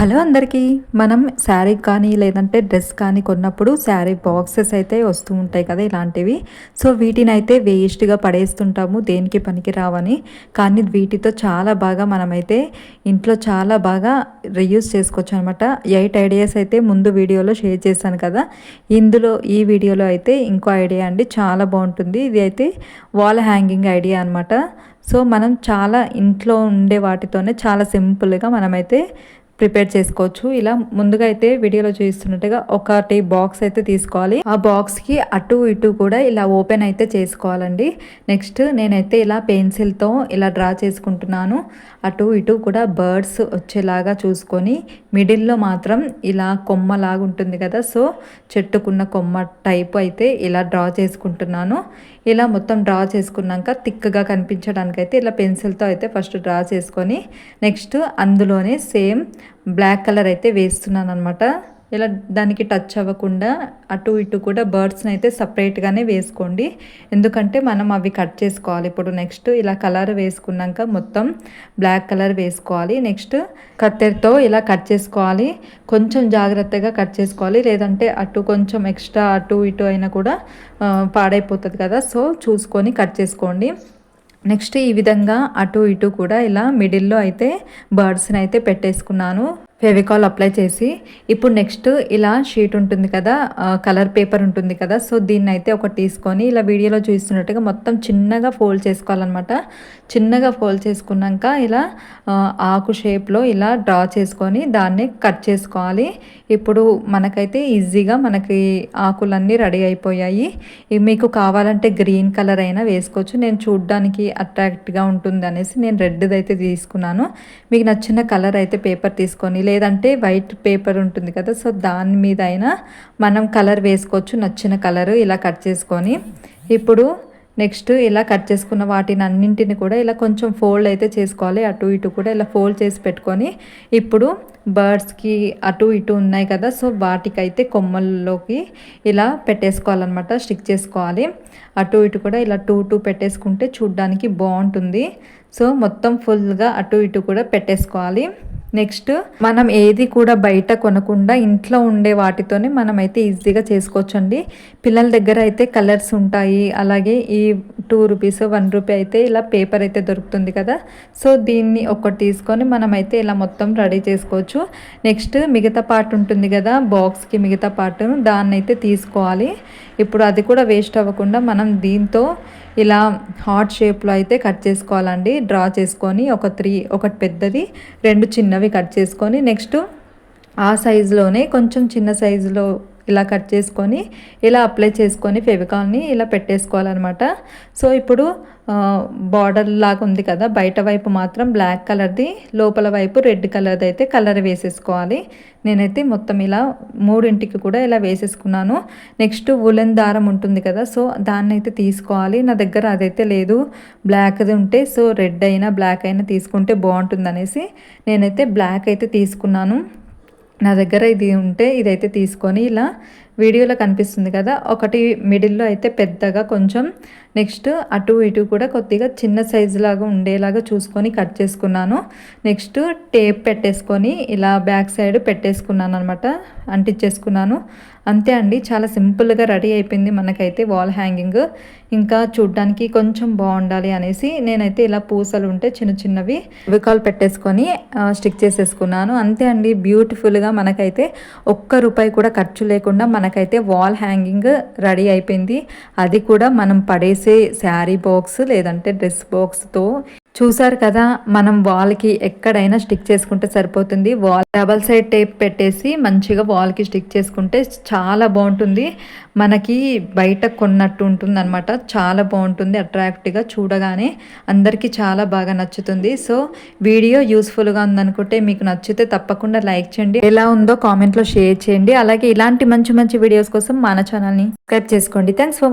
Hello అందరికీ. మనం శారీ కానీ లేదంటే డ్రెస్ కానీ కొన్నప్పుడు శారీ బాక్సెస్ అయితే వస్తూ ఉంటాయి కదా ఇలాంటివి. సో వీటిని అయితే వేస్ట్గా పడేస్తుంటాము దేనికి పనికి రావని. కానీ వీటితో చాలా బాగా మనమైతే ఇంట్లో చాలా బాగా రియూజ్ చేసుకోవచ్చు అనమాట ఎయిట్ ఐడియాస్ అయితే ముందు వీడియోలో షేర్ చేశాను కదా. ఇందులో ఈ వీడియోలో అయితే ఇంకో ఐడియా అండి. చాలా బాగుంటుంది. ఇది అయితే వాల్ హ్యాంగింగ్ ఐడియా అనమాట సో మనం చాలా ఇంట్లో ఉండే వాటితోనే చాలా సింపుల్గా మనమైతే ప్రిపేర్ చేసుకోవచ్చు. ఇలా ముందుగా అయితే వీడియోలో చూస్తున్నట్టుగా ఒకటి బాక్స్ అయితే తీసుకోవాలి. ఆ బాక్స్కి అటు ఇటు కూడా ఇలా ఓపెన్ అయితే చేసుకోవాలండి. నెక్స్ట్ నేనైతే ఇలా పెన్సిల్తో ఇలా డ్రా చేసుకుంటున్నాను. అటు ఇటు కూడా బర్డ్స్ వచ్చేలాగా చూసుకొని మిడిల్లో మాత్రం ఇలా కొమ్మలాగా ఉంటుంది కదా సో చెట్టుకున్న కొమ్మ టైప్ అయితే ఇలా డ్రా చేసుకుంటున్నాను. ఇలా మొత్తం డ్రా చేసుకున్నాక థిక్గా కనిపించడానికైతే ఇలా పెన్సిల్తో అయితే ఫస్ట్ డ్రా చేసుకొని నెక్స్ట్ అందులోనే సేమ్ బ్లాక్ కలర్ అయితే వేస్తున్నాను అనమాట ఇలా దానికి టచ్ అవ్వకుండా అటు ఇటు కూడా బర్డ్స్ని అయితే సపరేట్గానే వేసుకోండి. ఎందుకంటే మనం అవి కట్ చేసుకోవాలి. ఇప్పుడు నెక్స్ట్ ఇలా కలర్ వేసుకున్నాక మొత్తం బ్లాక్ కలర్ వేసుకోవాలి. నెక్స్ట్ కత్తెరతో ఇలా కట్ చేసుకోవాలి. కొంచెం జాగ్రత్తగా కట్ చేసుకోవాలి. లేదంటే అటు కొంచెం ఎక్స్ట్రా అటు ఇటు అయినా కూడా పాడైపోతుంది కదా. సో చూసుకొని కట్ చేసుకోండి. నెక్స్ట్ ఈ విధంగా అటు ఇటు కూడా ఇలా మిడిల్లో అయితే బర్డ్స్ని అయితే పెట్టేసుకున్నాను. ఫెవికాల్ అప్లై చేసి ఇప్పుడు నెక్స్ట్ ఇలా షీట్ ఉంటుంది కదా కలర్ పేపర్ ఉంటుంది కదా సో దీన్ని అయితే ఒకటి తీసుకొని ఇలా వీడియోలో చూస్తున్నట్టుగా మొత్తం చిన్నగా ఫోల్డ్ చేసుకోవాలన్నమాట. చిన్నగా ఫోల్డ్ చేసుకున్నాక ఇలా ఆకు షేప్లో ఇలా డ్రా చేసుకొని దాన్ని కట్ చేసుకోవాలి. ఇప్పుడు మనకైతే ఈజీగా మనకి ఆకులన్నీ రెడీ అయిపోయాయి. మీకు కావాలంటే గ్రీన్ కలర్ అయినా వేసుకోవచ్చు. నేను చూడ్డానికి అట్రాక్ట్గా ఉంటుంది అనేసి నేను రెడ్ది అయితే తీసుకున్నాను. మీకు నచ్చిన కలర్ అయితే పేపర్ తీసుకొని లేదంటే వైట్ పేపర్ ఉంటుంది కదా సో దాని మీద అయినా మనం కలర్ వేసుకోవచ్చు నచ్చిన కలర్ ఇలా కట్ చేసుకొని. ఇప్పుడు నెక్స్ట్ ఇలా కట్ చేసుకున్న వాటిని అన్నింటిని కూడా ఇలా కొంచెం ఫోల్డ్ అయితే చేసుకోవాలి అటు ఇటు కూడా ఇలా ఫోల్డ్ చేసి పెట్టుకొని. ఇప్పుడు బర్డ్స్కి అటు ఇటు ఉన్నాయి కదా సో వాటికైతే కొమ్మల్లోకి ఇలా పెట్టేసుకోవాలన్నమాట స్టిక్ చేసుకోవాలి. అటు ఇటు కూడా ఇలా టూ టూ పెట్టేసుకుంటే చూడ్డానికి బాగుంటుంది. సో మొత్తం ఫుల్గా అటు ఇటు కూడా పెట్టేసుకోవాలి. నెక్స్ట్ మనం ఏది కూడా బయట కొనకుండా ఇంట్లో ఉండే వాటితోనే మనం అయితే ఈజీగా చేసుకోవచ్చు అండి పిల్లల దగ్గర అయితే కలర్స్ ఉంటాయి. అలాగే ఈ టూ రూపీస్ వన్ రూపీ అయితే ఇలా పేపర్ అయితే దొరుకుతుంది కదా. సో దీన్ని ఒకటి తీసుకొని మనం అయితే ఇలా మొత్తం రెడీ చేసుకోవచ్చు. నెక్స్ట్ మిగతా పార్ట్ ఉంటుంది కదా బాక్స్కి మిగతా పార్ట్ను దాన్ని అయితే తీసుకోవాలి. ఇప్పుడు అది కూడా వేస్ట్ అవ్వకుండా మనం దీంతో ఇలా హార్ట్ షేప్లో అయితే కట్ చేసుకోవాలండి. డ్రా చేసుకొని ఒక త్రీ ఒకటి పెద్దది రెండు చిన్నవి కట్ చేసుకొని నెక్స్ట్ ఆ సైజులోనే కొంచెం చిన్న సైజులో ఇలా కట్ చేసుకొని ఇలా అప్లై చేసుకొని ఫెవికాల్ని ఇలా పెట్టేసుకోవాలన్నమాట. సో ఇప్పుడు బార్డర్ లాగా ఉంది కదా బయట వైపు మాత్రం బ్లాక్ కలర్ది లోపల వైపు రెడ్ కలర్ది అయితే కలర్ వేసేసుకోవాలి. నేనైతే మొత్తం ఇలా మూడింటికి కూడా ఇలా వేసేసుకున్నాను. నెక్స్ట్ ఉలెన్ దారం ఉంటుంది కదా సో దాన్ని అయితే తీసుకోవాలి. నా దగ్గర అదైతే లేదు. బ్లాక్ది ఉంటే సో రెడ్ అయినా బ్లాక్ అయినా తీసుకుంటే బాగుంటుంది అనేసి నేనైతే బ్లాక్ అయితే తీసుకున్నాను. నా దగ్గర ఇది ఉంటే ఇదైతే తీసుకొని ఇలా వీడియోలో కనిపిస్తుంది కదా ఒకటి మిడిల్లో అయితే పెద్దగా కొంచెం నెక్స్ట్ అటు ఇటు కూడా కొద్దిగా చిన్న సైజు లాగా ఉండేలాగా చూసుకొని కట్ చేసుకున్నాను. నెక్స్ట్ టేప్ పెట్టేసుకొని ఇలా బ్యాక్ సైడ్ పెట్టేసుకున్నాను అనమాట అంటించేసుకున్నాను. అంతే అండి చాలా సింపుల్గా రెడీ అయిపోయింది మనకైతే వాల్ హ్యాంగింగ్. ఇంకా చూడ్డానికి కొంచెం బాగుండాలి అనేసి నేనైతే ఇలా పూసలు ఉంటే చిన్న చిన్నవి వికాల్ పెట్టేసుకొని స్టిక్ చేసేసుకున్నాను. అంతే అండి బ్యూటిఫుల్గా మనకైతే ఒక్క రూపాయి కూడా ఖర్చు లేకుండా మనకైతే వాల్ హ్యాంగింగ్ రెడీ అయిపోయింది. అది కూడా మనం పడేసే శారీ బాక్స్ లేదంటే డ్రెస్ బాక్స్తో చూసారు కదా మనం వాల్కి ఎక్కడైనా స్టిక్ చేసుకుంటే సరిపోతుంది. వాల్ డబల్ సైడ్ టేప్ పెట్టేసి మంచిగా వాల్కి స్టిక్ చేసుకుంటే చాలా బాగుంటుంది. మనకి బయట కొన్నట్టు ఉంటుంది అనమాట చాలా బాగుంటుంది అట్రాక్టివ్గా చూడగానే అందరికీ చాలా బాగా నచ్చుతుంది. సో వీడియో యూస్ఫుల్గా ఉందనుకుంటే మీకు నచ్చితే తప్పకుండా లైక్ చేయండి. ఎలా ఉందో కామెంట్లో షేర్ చేయండి. అలాగే ఇలాంటి మంచి మంచి వీడియోస్ కోసం మన ఛానల్ని సబ్స్క్రైబ్ చేసుకోండి. Thanks for